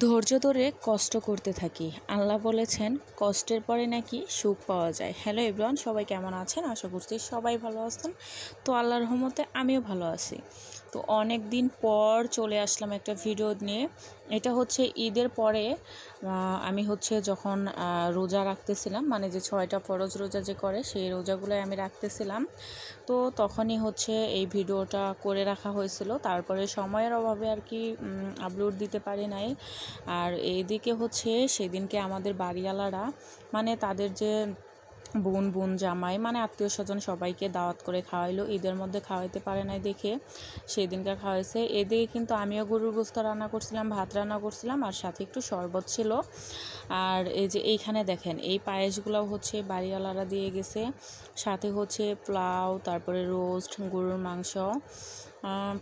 ধৈর্য ধরে কষ্ট করতে থাকি। আল্লাহ বলেছেন, কষ্টের পরে নাকি সুখ পাওয়া যায়। হ্যালো এভরিওয়ান সবাই কেমন আছেন? আশা করছি সবাই ভালো আছেন। তো আল্লাহর রহমতে আমিও ভালো আছি। তো অনেক দিন পর চলে আসলাম একটা ভিডিও নিয়ে। এটা হচ্ছে ঈদের পরে আমি হচ্ছে যখন রোজা রাখতেছিলাম মানে যে ছয়টা ফরজ রোজা যে করে, সেই রোজাগুলোই আমি রাখতেছিলাম। তো তখনই হচ্ছে এই ভিডিওটা করে রাখা হয়েছিল। তারপরে সময়ের অভাবে আর কি আপলোড দিতে পারি নাই। আর এইদিকে হচ্ছে সেদিনকে আমাদের বাড়িওয়ালারা মানে তাদের যে বোন বোন, জামাই মানে আত্মীয় স্বজন সবাইকে দাওয়াত করে খাওয়াইলো। ঈদের মধ্যে খাওয়াইতে পারে নাই দেখে। সেই দিনকে খাওয়াইছে। এদিকে কিন্তু আমিও গরুর গোস্ত রান্না করছিলাম, ভাত রান্না করছিলাম, আর সাথে একটু শরবত ছিল। আর এই যে এইখানে দেখেন, এই পায়েসগুলো হচ্ছে বাড়িওয়ালারা দিয়ে গেছে। সাথে হচ্ছে পোলাও, তারপরে রোস্ট, গরুর মাংস।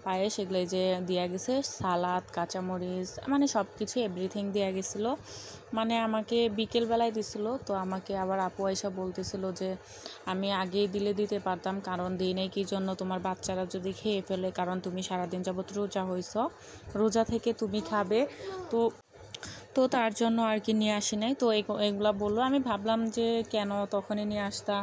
পায়েস এগুলো যে দেওয়া গেছে, সালাদ, কাঁচামরিচ মানে সব কিছু এভরিথিং দেওয়া গেছিল। মানে আমাকে বিকেলবেলায় দিছিল, তো আমাকে আবার আপু আইসা বলতেছিল যে, আমি আগেই দিলে দিতে পারতাম, কারণ দিনে নাই কি জন্য তোমার বাচ্চারা যদি খেয়ে ফেলে? কারণ তুমি সারাদিন যাবত রোজা হয়েছ রোজা থেকে তুমি খাবে। তো তো তার জন্য আর কি নিয়ে আসি নাই। তো এগুলা বলল, আমি ভাবলাম যে কেন তখনই নিয়ে আসতা?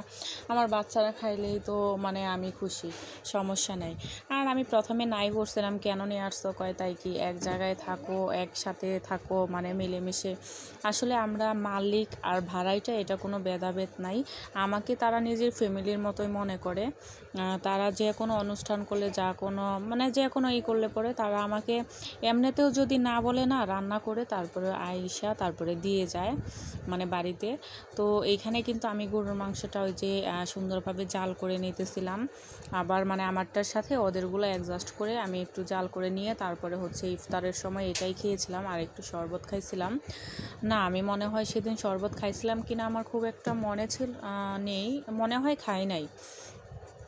আমার বাচ্চারা খাইলেই তো মানে আমি খুশি, সমস্যা নেই। আর আমি প্রথমে নাই করছিলাম কেন নিয়ে আসছো? কয়, তাই কি এক জায়গায় থাকো, একসাথে থাকো মানে মিলেমিশে? আসলে আমরা মালিক আর ভাড়াইটা এটা কোনো ভেদাভেদ নাই। আমাকে তারা নিজের ফ্যামিলির মতোই মনে করে। তারা যে কোনো অনুষ্ঠান করলে, যা কোনো মানে যে কোনো ই করলে পরে তারা আমাকে এমনিতেও যদি না বলে না, রান্না করে তারপরে আইসা তারপরে দিয়ে যায় মানে বাড়িতে। তো এইখানে কিন্তু আমি গরুর মাংসটা ওই যে সুন্দরভাবে জাল করে নিতেছিলাম। আবার মানে আমারটার সাথে ওদেরগুলো অ্যাডজাস্ট করে আমি একটু জাল করে নিয়ে তারপরে হচ্ছে ইফতারের সময় এটাই খেয়েছিলাম আর একটু শরবত খাইছিলাম। না, আমি মনে হয় সেদিন শরবত খাইছিলাম কিনা আমার খুব একটা মনে ছিল নেই। মনে হয় খাই নাই।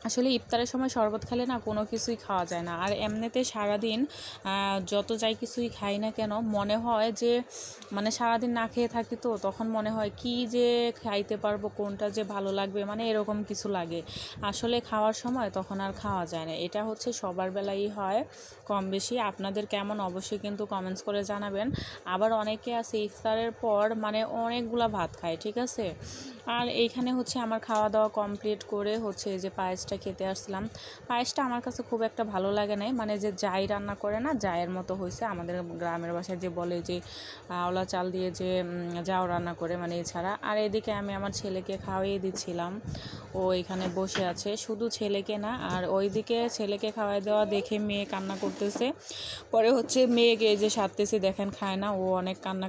আসলে ইফতারের সময় শরবত খেলে না কোনো কিছুই খাওয়া যায় না। আর এমনিতে সারাদিন যত যাই কিছুই খাই না কেন, মনে হয় যে মানে সারাদিন না খেয়ে থাকি তো, তখন মনে হয় কি যে খাইতে পারব, কোনটা যে ভালো লাগবে মানে এরকম কিছু লাগে। আসলে খাওয়ার সময় তখন আর খাওয়া যায় না। এটা হচ্ছে সবার বেলাই হয় কম বেশি। আপনাদের কেমন অবশ্যই কিন্তু কমেন্টস করে জানাবেন। আবার অনেকে আছে ইফতারের পর মানে অনেকগুলা ভাত খায়, ঠিক আছে? আর এইখানে হচ্ছে আমার খাওয়া দাওয়া কমপ্লিট করে হচ্ছে যে পায়েসটা খেতে আসছিলাম পায়েসটা আমার কাছে খুব একটা ভালো লাগে নাই। মানে যে যাই রান্না করে না, যাইয়ের মতো হয়েছে আমাদের গ্রামের বাসায় যে বলে যে আওলা চাল দিয়ে যে যাও রান্না করে মানে এছাড়া। আর এদিকে আমি আমার ছেলেকে খাওয়াইয়ে দিচ্ছিলাম। ও এখানে বসে আছে। শুধু ছেলেকে না, আর ওইদিকে ছেলেকে খাওয়াই দেওয়া দেখে মেয়ে কান্না করতেছে। পরে হচ্ছে মেয়েকে যে সারতেছে, দেখেন খায় না। ও অনেক কান্না